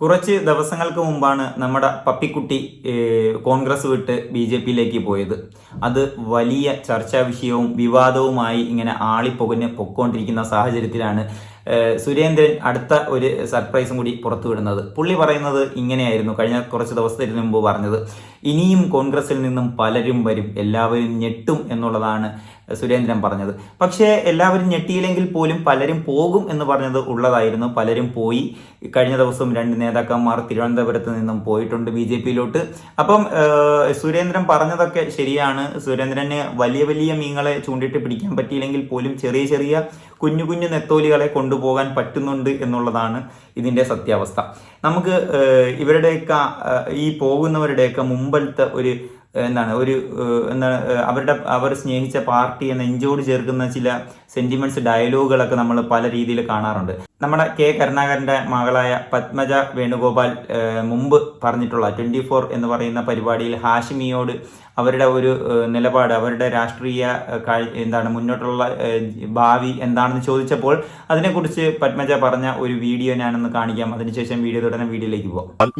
കുറച്ച് ദിവസങ്ങൾക്ക് മുമ്പാണ് നമ്മുടെ പപ്പിക്കുട്ടി കോൺഗ്രസ് വിട്ട് ബി ജെ പിയിലേക്ക് പോയത്. അത് വലിയ ചർച്ചാ വിഷയവും വിവാദവുമായി ഇങ്ങനെ ആളിപ്പൊകഞ്ഞ് പൊക്കോണ്ടിരിക്കുന്ന സാഹചര്യത്തിലാണ് സുരേന്ദ്രൻ അടുത്ത ഒരു സർപ്രൈസും കൂടി പുറത്തുവിടുന്നത്. പുള്ളി പറയുന്നത് ഇങ്ങനെയായിരുന്നു കഴിഞ്ഞ കുറച്ച് ദിവസത്തിന് മുമ്പ് പറഞ്ഞത്. ഇനിയും കോൺഗ്രസിൽ നിന്നും പലരും വരും എല്ലാവരും ഞെട്ടും എന്നുള്ളതാണ് സുരേന്ദ്രൻ പറഞ്ഞത്. പക്ഷേ എല്ലാവരും ഞെട്ടിയില്ലെങ്കിൽ പോലും പലരും പോകും എന്ന് പറഞ്ഞത് ഉള്ളതായിരുന്നു. പലരും പോയി. കഴിഞ്ഞ ദിവസം രണ്ട് നേതാക്കന്മാർ തിരുവനന്തപുരത്ത് നിന്നും പോയിട്ടുണ്ട് ബി ജെ പിയിലോട്ട്. അപ്പം സുരേന്ദ്രൻ പറഞ്ഞതൊക്കെ ശരിയാണ്. സുരേന്ദ്രന് വലിയ വലിയ മീങ്ങളെ ചൂണ്ടിട്ട് പിടിക്കാൻ പറ്റിയില്ലെങ്കിൽ പോലും ചെറിയ ചെറിയ കുഞ്ഞു കുഞ്ഞു നെത്തോലികളെ കൊണ്ടുപോകാൻ പറ്റുന്നുണ്ട് എന്നുള്ളതാണ് ഇതിന്റെ സത്യാവസ്ഥ. നമുക്ക് ഇവരുടെയൊക്കെ ഈ പോകുന്നവരുടെയൊക്കെ മുമ്പത്തെ ഒരു എന്താണ് ഒരു എന്താണ് അവരുടെ അവർ സ്നേഹിച്ച പാർട്ടിയെ നെഞ്ചോട് ചേർക്കുന്ന ചില സെന്റിമെന്റ്സ് ഡയലോഗുകളൊക്കെ നമ്മൾ പല രീതിയിൽ കാണാറുണ്ട്. നമ്മുടെ കെ കരുണാകരന്റെ മകളായ പത്മജ വേണുഗോപാൽ മുമ്പ് പറഞ്ഞിട്ടുള്ള ട്വന്റി ഫോർ എന്ന് പറയുന്ന പരിപാടിയിൽ ഹാഷിമിയോട് അവരുടെ ഒരു നിലപാട് അവരുടെ രാഷ്ട്രീയ എന്താണ് മുന്നോട്ടുള്ള ഭാവി എന്താണെന്ന് ചോദിച്ചപ്പോൾ അതിനെക്കുറിച്ച് പത്മജ പറഞ്ഞ ഒരു വീഡിയോ ഞാനൊന്ന് കാണിക്കാം. അതിനുശേഷം വീഡിയോ തുടർന്ന് വീഡിയോയിലേക്ക് പോകാം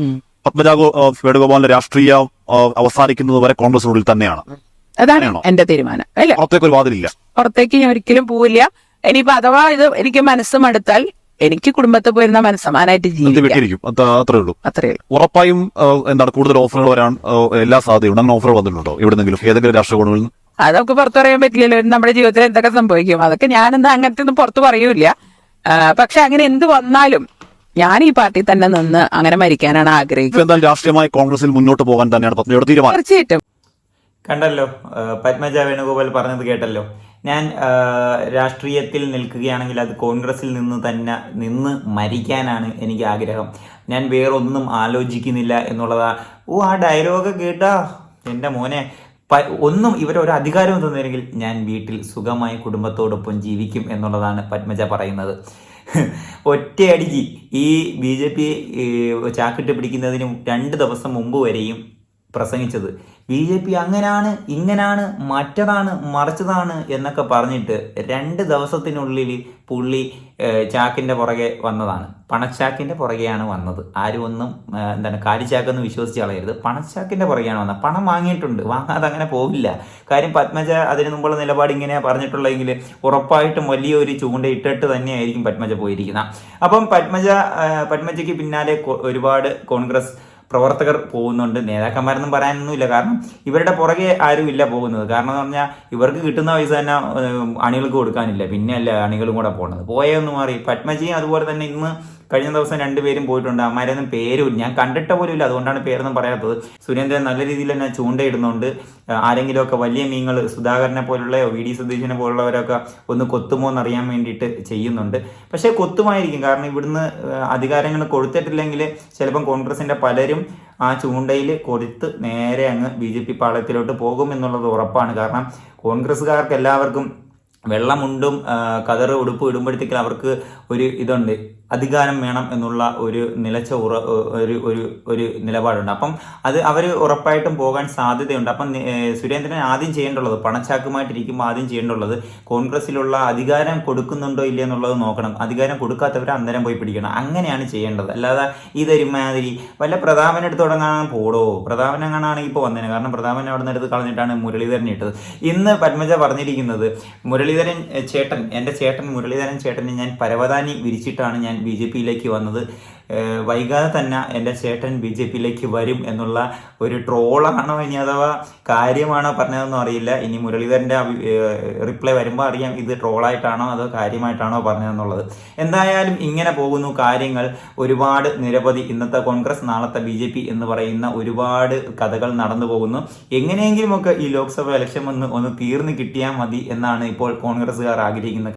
പത്മജ വേണുഗോപാലിന്റെ രാഷ്ട്രീയ അവസാനിക്കുന്നത് വരെ കോൺഗ്രസ് കോൺഗ്രസിനുള്ളിൽ തന്നെയാണ്. അതാണ്? എന്റെ തീരുമാനം അല്ല? പുറത്തേക്ക് ഒരു വാതിലില്ല. പുറത്തേക്ക് ഞാൻ ഒരിക്കലും പോവില്ല. ഇനിയിപ്പോ അഥവാ ഇത് എനിക്ക് മനസ്സ് മടുത്താൽ എനിക്ക് കുടുംബത്തെ പോയിരുന്ന മനസ്സമാനായിട്ട് ജീവിക്കാം. അത്രേ ഉള്ളൂ. അത്രേ ഉറപ്പായും എന്താണ് കൂടുതൽ ഓഫറുകൾ വരാൻ എല്ലാ സാധ്യതയുണ്ട്. അങ്ങനെ ഓഫർ വന്നിട്ടുണ്ടോ? എവിടെന്നെങ്കിലും ഏതെങ്കിലും രാഷ്ട്രീയ കോണുകളിൽ നമുക്ക് അതൊക്കെ പുറത്തു പറയാൻ പറ്റില്ലല്ലോ. നമ്മുടെ ജീവിതത്തിൽ എന്തൊക്കെ സംഭവിക്കും? അതൊക്കെ ഞാനെന്താ അങ്ങനത്തെ ഒന്നും പുറത്തു പറയൂല പക്ഷെ അങ്ങനെ എന്ത് വന്നാലും ഞാൻ ഈ പാർട്ടി തന്നെ നിന്ന് അങ്ങനെ മരിക്കാനാണ് ആഗ്രഹിക്കുന്നത്. രാഷ്ട്രീയമായി കോൺഗ്രസിൽ മുന്നോട്ട് പോകാൻ തന്നെയാണ് പത്നിയുടെ തീരുമാനം. തീർച്ചയായിട്ടും. കണ്ടല്ലോ പത്മജ വേണുഗോപാൽ പറഞ്ഞത് കേട്ടല്ലോ. ഞാൻ രാഷ്ട്രീയത്തിൽ നിൽക്കുകയാണെങ്കിൽ അത് കോൺഗ്രസിൽ നിന്ന് തന്നെ നിന്ന് മരിക്കാനാണ് എനിക്ക് ആഗ്രഹം. ഞാൻ വേറൊന്നും ആലോചിക്കുന്നില്ല എന്നുള്ളതാ. ഓ ആ ഡയലോഗ് കേട്ടാ. എന്റെ മോനെ ഒന്നും ഒന്നും ഇവരൊരു അധികാരവും തന്നില്ലെങ്കിൽ ഞാൻ വീട്ടിൽ സുഖമായി കുടുംബത്തോടൊപ്പം ജീവിക്കും എന്നുള്ളതാണ് പത്മജ പറയുന്നത്. ഒറ്റയടിക്ക് ഈ ബി ജെ പി ചാക്കിട്ട് പിടിക്കുന്നതിന് രണ്ട് ദിവസം മുമ്പ് വരെയും പ്രസംഗിച്ചത്. ബി ജെ പി അങ്ങനാണ് ഇങ്ങനാണ് മറ്റതാണ് മറിച്ചതാണ് എന്നൊക്കെ പറഞ്ഞിട്ട് രണ്ട് ദിവസത്തിനുള്ളിൽ പുള്ളി ചാക്കിന്റെ പുറകെ വന്നതാണ്. പണച്ചാക്കിന്റെ പുറകെയാണ് വന്നത്. ആരും ഒന്നും എന്താണ് കാലിച്ചാക്കെന്ന് വിശ്വസിച്ച് കളയരുത്. പണച്ചാക്കിന്റെ പുറകെയാണ് വന്നത്. പണം വാങ്ങിയിട്ടുണ്ട്. വാങ്ങാതെ അങ്ങനെ പോവില്ല. കാര്യം പത്മജ അതിന് മുമ്പുള്ള നിലപാട് ഇങ്ങനെ പറഞ്ഞിട്ടുള്ളതെങ്കിൽ ഉറപ്പായിട്ടും വലിയൊരു ചൂണ്ട ഇട്ടിട്ട് തന്നെയായിരിക്കും പത്മജ പോയിരിക്കുന്നത്. അപ്പം പത്മജ പത്മജയ്ക്ക് പിന്നാലെ ഒരുപാട് കോൺഗ്രസ് പ്രവർത്തകർ പോകുന്നുണ്ട്. നേതാക്കന്മാരൊന്നും പറയാനൊന്നുമില്ല. കാരണം ഇവരുടെ പുറകെ ആരും ഇല്ല പോകുന്നത്. കാരണം എന്ന് പറഞ്ഞാൽ ഇവർക്ക് കിട്ടുന്ന പൈസ തന്നെ അണികൾക്ക് കൊടുക്കാനില്ല. പിന്നെ അല്ല അണികളും കൂടെ പോകുന്നത് പോയൊന്ന് മാറി. പത്മജിയും അതുപോലെ തന്നെ ഇന്ന് കഴിഞ്ഞ ദിവസം രണ്ടുപേരും പോയിട്ടുണ്ട്. അമ്മാരൊന്നും പേരും ഞാൻ കണ്ടിട്ട പോലും ഇല്ല അതുകൊണ്ടാണ് പേരൊന്നും പറയാത്തത്. സുരേന്ദ്രൻ നല്ല രീതിയിൽ തന്നെ ചൂണ്ടയിടുന്നുണ്ട്. ആരെങ്കിലുമൊക്കെ വലിയ മീങ്ങൾ സുധാകരനെ പോലുള്ള വി ഡി സതീശനെ പോലുള്ളവരൊക്കെ ഒന്ന് കൊത്തുമോ എന്നറിയാൻ വേണ്ടിയിട്ട് ചെയ്യുന്നുണ്ട്. പക്ഷേ കൊത്തുമായിരിക്കും. കാരണം ഇവിടുന്ന് അധികാരങ്ങൾ കൊടുത്തിട്ടില്ലെങ്കിൽ ചിലപ്പം കോൺഗ്രസിന്റെ പലരും ആ ചൂണ്ടയിൽ കൊടുത്ത് നേരെ അങ്ങ് ബി ജെ പി പാളയത്തിലോട്ട് പോകും എന്നുള്ളത് ഉറപ്പാണ്. കാരണം കോൺഗ്രസ്സുകാർക്ക് എല്ലാവർക്കും വെള്ളമുണ്ടും കതറ് ഉടുപ്പ് ഇടുമ്പോഴത്തേക്കും അവർക്ക് ഒരു ഇതുണ്ട്. അധികാരം വേണം എന്നുള്ള ഒരു നിലച്ച ഉറ ഒരു ഒരു ഒരു നിലപാടുണ്ട്. അപ്പം അത് അവർ ഉറപ്പായിട്ടും പോകാൻ സാധ്യതയുണ്ട്. അപ്പം സുരേന്ദ്രൻ ആദ്യം ചെയ്യേണ്ടുള്ളത് പണച്ചാക്കുമായിട്ടിരിക്കുമ്പോൾ ആദ്യം ചെയ്യേണ്ടുള്ളത് കോൺഗ്രസിലുള്ള അധികാരം കൊടുക്കുന്നുണ്ടോ ഇല്ല എന്നുള്ളത് നോക്കണം. അധികാരം കൊടുക്കാത്തവരെ അന്നേരം പോയി പിടിക്കണം. അങ്ങനെയാണ് ചെയ്യേണ്ടത്. അല്ലാതെ ഇതൊരുമാതിരി വല്ല പ്രതാപനെടുത്ത് തുടങ്ങാൻ പോടോ? പ്രതാപൻ അങ്ങനാണെങ്കിൽ ഇപ്പോൾ വന്നേനെ. കാരണം പ്രതാപൻ അവിടെ നിന്ന് എടുത്ത് കളഞ്ഞിട്ടാണ് മുരളീധരൻ ഇട്ടത്. ഇന്ന് പത്മജ പറഞ്ഞിരിക്കുന്നത് മുരളീധരൻ ചേട്ടൻ എന്റെ ചേട്ടൻ മുരളീധരൻ ചേട്ടനെ ഞാൻ പരവതാനി വിരിച്ചിട്ടാണ് ഞാൻ ബി ജെ പിയിലേക്ക് വന്നത്. വൈകാതെ തന്നെ എന്റെ ചേട്ടൻ ബി ജെ പിയിലേക്ക് വരും എന്നുള്ള ഒരു ട്രോളാണോ ഇനി അഥവാ കാര്യമാണോ പറഞ്ഞതെന്നും അറിയില്ല. ഇനി മുരളീധരന്റെ റിപ്ലൈ വരുമ്പോൾ അറിയാം ഇത് ട്രോളായിട്ടാണോ അതോ കാര്യമായിട്ടാണോ പറഞ്ഞതെന്നുള്ളത്. എന്തായാലും ഇങ്ങനെ പോകുന്നു കാര്യങ്ങൾ. ഒരുപാട് നിരവധി ഇന്നത്തെ കോൺഗ്രസ് നാളത്തെ ബി ജെ പി എന്ന് പറയുന്ന ഒരുപാട് കഥകൾ നടന്നു പോകുന്നു. എങ്ങനെയെങ്കിലുമൊക്കെ ഈ ലോക്സഭ ഇലക്ഷൻ ഒന്ന് ഒന്ന് തീർന്നു കിട്ടിയാൽ മതി എന്നാണ് ഇപ്പോൾ കോൺഗ്രസ്സുകാർ ആഗ്രഹിക്കുന്നത്.